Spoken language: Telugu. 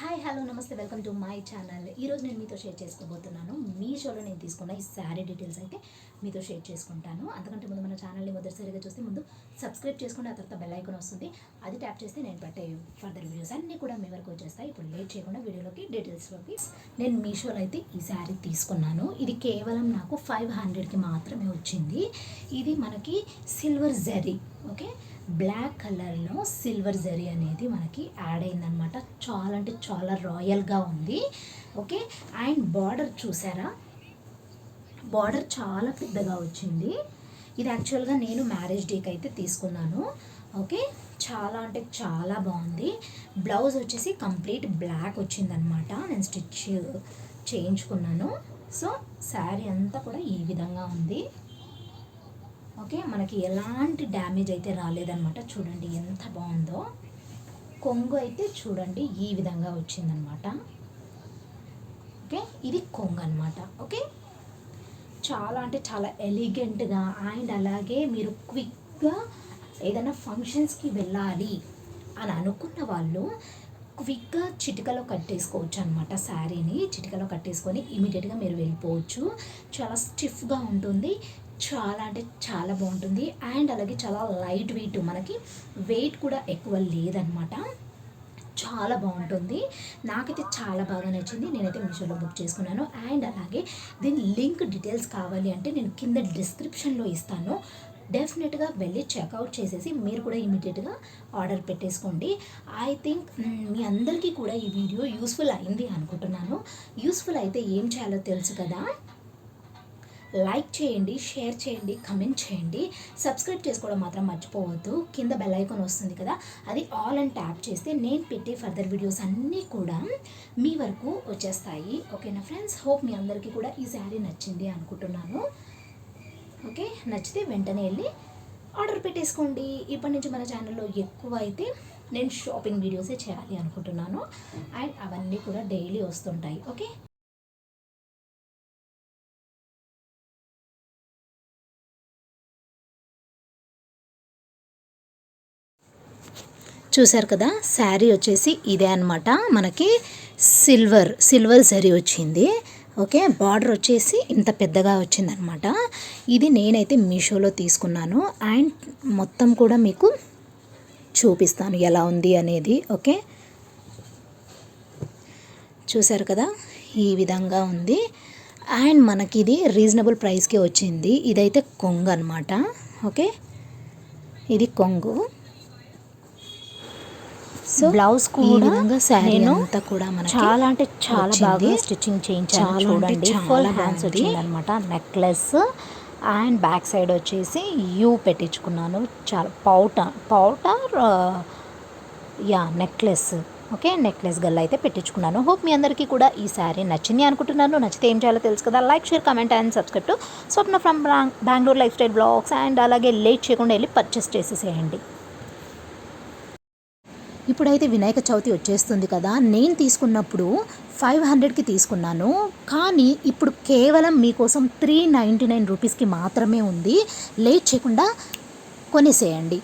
హాయ్ హలో నమస్తే వెల్కమ్ టు మై ఛానల్ ఈరోజు నేను మీతో షేర్ చేసుకోబోతున్నాను. మీ షోలో నేను తీసుకున్న ఈ శారీ డీటెయిల్స్ అయితే మీతో షేర్ చేసుకుంటాను. అంతకంటే ముందు మన ఛానల్ని మొదటిసారిగా చూస్తే ముందు సబ్స్క్రైబ్ చేసుకుంటే ఆ తర్వాత బెల్ ఐకాన్ వస్తుంది. అది ట్యాప్ చేస్తే నేను పెట్టే ఫర్దర్ వీడియోస్ అన్నీ కూడా మీ వరకు వచ్చేస్తాయి. ఇప్పుడు లేట్ చేయకుండా వీడియోలోకి డీటెయిల్స్లోకి నేను మీషోలో అయితే ఈ శారీ తీసుకున్నాను. ఇది కేవలం నాకు ఫైవ్ హండ్రెడ్కి మాత్రమే వచ్చింది. ఇది మనకి సిల్వర్ జరీ ఓకే బ్లాక్ కలర్లో సిల్వర్ జరీ అనేది మనకి యాడ్ అయిందనమాట చాలా అంటే చాలా రాయల్గా ఉంది. ఓకే? అండ్ బార్డర్ చూసారా? బార్డర్ చాలా పెద్దగా వచ్చింది. ఇది యాక్చువల్గా నేను మ్యారేజ్ డేకి అయితే తీసుకున్నాను. ఓకే? చాలా అంటే చాలా బాగుంది. బ్లౌజ్ వచ్చేసి కంప్లీట్ బ్లాక్ వచ్చిందనమాట నేను స్టిచ్ చేయించుకున్నాను. సో శారీ అంతా కూడా ఈ విధంగా ఉంది. ఓకే మనకి ఎలాంటి డ్యామేజ్ అయితే రాలేదన్నమాట. చూడండి ఎంత బాగుందో. కొంగు అయితే చూడండి ఈ విధంగా వచ్చిందనమాట ఓకే ఇది కొంగు అనమాట ఓకే చాలా అంటే చాలా ఎలిగెంట్గా అండ్ అలాగే మీరు క్విక్గా ఏదైనా ఫంక్షన్స్కి వెళ్ళాలి అని అనుకున్న వాళ్ళు క్విక్గా చిటికలో కట్టేసుకోవచ్చు అనమాట శారీని. చిటికలో కట్టేసుకొని ఇమీడియట్గా మీరు వెళ్ళిపోవచ్చు. చాలా స్టిఫ్గా ఉంటుంది. చాలా అంటే చాలా బాగుంటుంది. అండ్ అలాగే చాలా లైట్ వెయిట్ మనకి. వెయిట్ కూడా ఎక్కువ లేదనమాట. చాలా బాగుంటుంది. నాకైతే చాలా బాగా నచ్చింది. నేనైతే మీషోలో బుక్ చేసుకున్నాను. అండ్ అలాగే దీని లింక్ డీటెయిల్స్ కావాలి అంటే నేను కింద డిస్క్రిప్షన్లో ఇస్తాను. డెఫినెట్గా వెళ్ళి చెక్అవుట్ చేసేసి మీరు కూడా ఇమీడియట్గా ఆర్డర్ పెట్టేసుకోండి. ఐ థింక్ మీ అందరికీ కూడా ఈ వీడియో యూస్ఫుల్ అయింది అనుకుంటున్నాను. యూస్ఫుల్ అయితే ఏం చేయాలో తెలుసు కదా? లైక్ చేయండి షేర్ చేయండి కమెంట్ చేయండి. సబ్స్క్రైబ్ చేసుకోవడం మాత్రం మర్చిపోవద్దు. కింద బెల్ ఐకాన్ వస్తుంది కదా అది ఆల్ అండ్ ట్యాప్ చేస్తే నేను పెట్టే ఫర్దర్ వీడియోస్ అన్నీ కూడా మీ వరకు వచ్చేస్తాయి. ఓకేనా ఫ్రెండ్స్ హోప్ మీ అందరికీ కూడా ఈ శారీ నచ్చింది అనుకుంటున్నాను. ఓకే నచ్చితే వెంటనే వెళ్ళి ఆర్డర్ పెట్టేసుకోండి. ఇప్పటి నుంచి మన ఛానల్లో ఎక్కువ అయితే నేను షాపింగ్ వీడియోసే చేయాలి అనుకుంటున్నాను. అండ్ అవన్నీ కూడా డైలీ వస్తుంటాయి. ఓకే? చూసారు కదా శారీ వచ్చేసి ఇదే అనమాట మనకి సిల్వర్ సిల్వర్ జరీ వచ్చింది. ఓకే బార్డర్ వచ్చేసి ఇంత పెద్దగా వచ్చిందనమాట ఇది నేనైతే మీషోలో తీసుకున్నాను. అండ్ మొత్తం కూడా మీకు చూపిస్తాను ఎలా ఉంది అనేది. ఓకే? చూసారు కదా ఈ విధంగా ఉంది. అండ్ మనకి ఇది రీజనబుల్ ప్రైస్కే వచ్చింది. ఇదైతే కొంగు అనమాట ఓకే? ఇది కొంగు. సో బ్లౌజ్ కూడా శారీ అంతా కూడా మనకి చాలా అంటే చాలా బాగా స్టిచ్చింగ్ చేయించాను చూడండి. ఫుల్ హ్యాండ్స్ వచ్చింది అనమాట నెక్లెస్ అండ్ బ్యాక్ సైడ్ వచ్చేసి యూ పెట్టించుకున్నాను. చాలా పౌట పౌటర్ యా నెక్లెస్ ఓకే నెక్లెస్ గల్ల అయితే పెట్టించుకున్నాను. హోప్ మీ అందరికీ కూడా ఈ శారీ నచ్చింది అనుకుంటున్నాను. నచ్చితే ఏం చేయాలో తెలుసు కదా. Like share comment and subscribe to Swapna from Bengaluru life style blogs and అలాగే లేట్ చేయకుండా వెళ్ళి పర్చేస్ చేసేసేయండి. ఇప్పుడైతే వినాయక చవితి వచ్చేస్తుంది కదా నేను తీసుకున్నప్పుడు ఫైవ్ హండ్రెడ్కి తీసుకున్నాను. కానీ ఇప్పుడు కేవలం మీకోసం త్రీ నైంటీ నైన్ రూపీస్కి మాత్రమే ఉంది. లేట్ చేయకుండా కొనేసేయండి.